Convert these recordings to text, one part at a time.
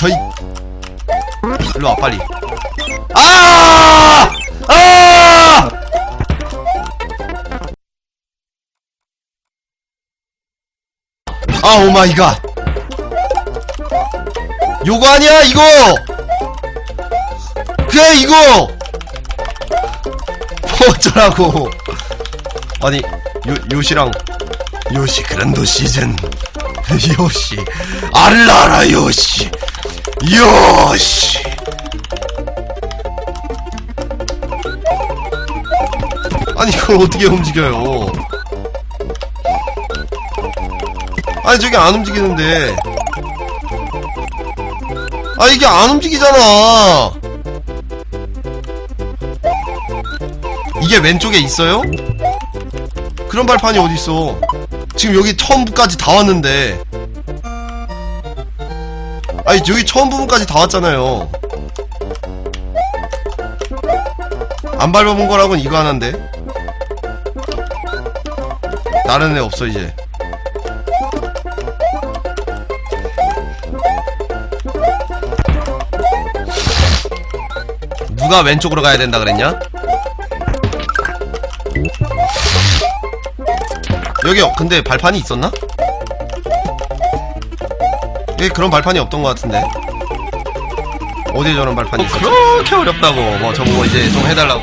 저희 일로 와 빨리. 아! 아! 아 오마이갓. 요거 아니야 이거! 그래 이거! 뭐 어쩌라고. 아니 요, 요시랑. 요시 그란도 시즌. 요시. 알라라 요시 요시 아니 이걸 어떻게 움직여요? 아니 저게 안 움직이는데. 아 이게 안 움직이잖아. 이게 왼쪽에 있어요? 그런 발판이 어딨어? 지금 여기 처음 부까지 다 왔는데 아니 여기 처음 부분까지 다 왔잖아요 안 밟아본 거라고는 이거 하나인데 다른 애 없어 이제 누가 왼쪽으로 가야 된다 그랬냐? 여기 근데 발판이 있었나? 여기 그런 발판이 없던 것 같은데 어디에 저런 발판이 있었지? 그렇게 어렵다고 뭐 저보고 이제 좀 해달라고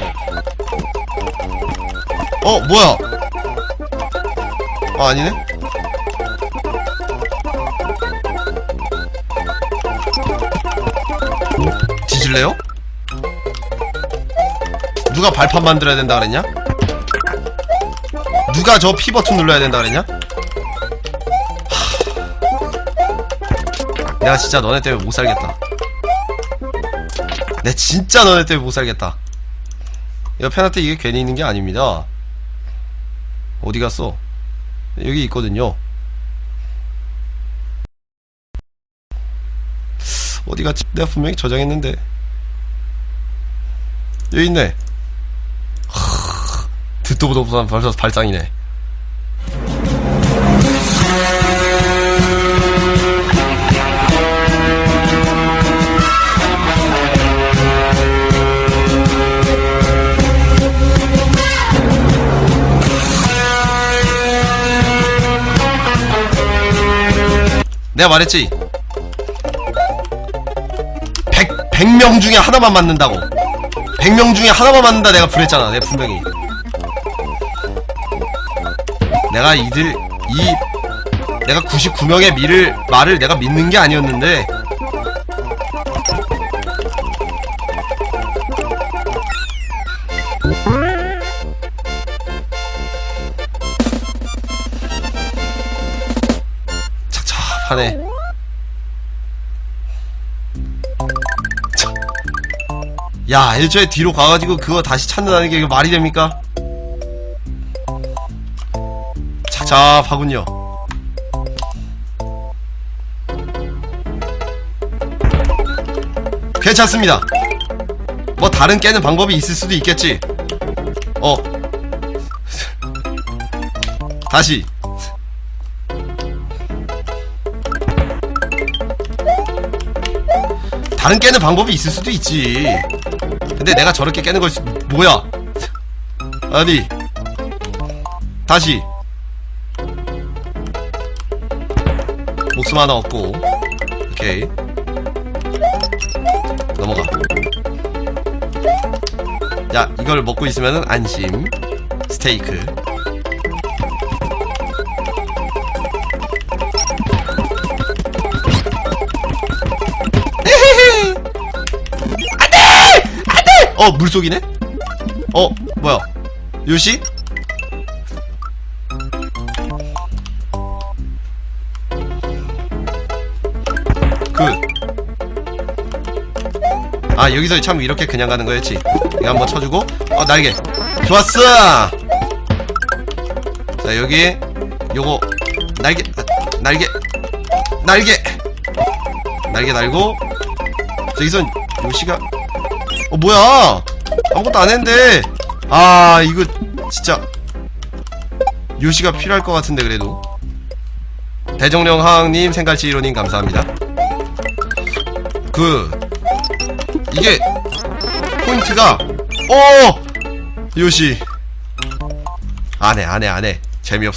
어 뭐야 아 아니네 뒤질래요? 누가 발판 만들어야 된다 그랬냐? 누가 저 P 버튼 눌러야 된다 그랬냐? 내가 진짜 너네 때문에 못 살겠다. 내 진짜 너네 때문에 못 살겠다. 팬한테 이게 괜히 있는 게 아닙니다. 어디 갔어? 여기 있거든요. 어디 갔지? 내가 분명히 저장했는데. 여기 있네. 듣도 보도 못한 발상이네. 내가 말했지. 100, 100명 중에 하나만 맞는다고. 100명 중에 하나만 맞는다 내가 그랬잖아. 내가 분명히. 내가 이들 이 내가 99명의 미를 말을 내가 믿는 게 아니었는데 하네 참. 야 애초에 뒤로 가가지고 그거 다시 찾는다는 게 말이 됩니까? 착잡하군요. 괜찮습니다. 뭐 다른 깨는 방법이 있을 수도 있겠지. 어. 다시. 다른 깨는 방법이 있을 수도 있지. 근데 내가 저렇게 깨는 걸, 수- 뭐야? 아니. 다시. 목숨 하나 얻고 오케이 넘어가 야 이걸 먹고 있으면은 안심 스테이크 어 물속이네 어 뭐야 요시 그. 아, 여기서 참 이렇게 그냥 가는 거였지. 이거 한번 쳐주고, 어, 날개. 좋았어! 자, 여기, 요거, 날개, 아, 날개, 날개! 날개 달고, 저기선 요시가, 어, 뭐야! 아무것도 안 했는데! 아, 이거, 진짜, 요시가 필요할 것 같은데, 그래도. 대정령 하항님, 생갈치 1호님, 감사합니다. 그 이게 포인트가 어 요시 안해 안해 안해 재미없어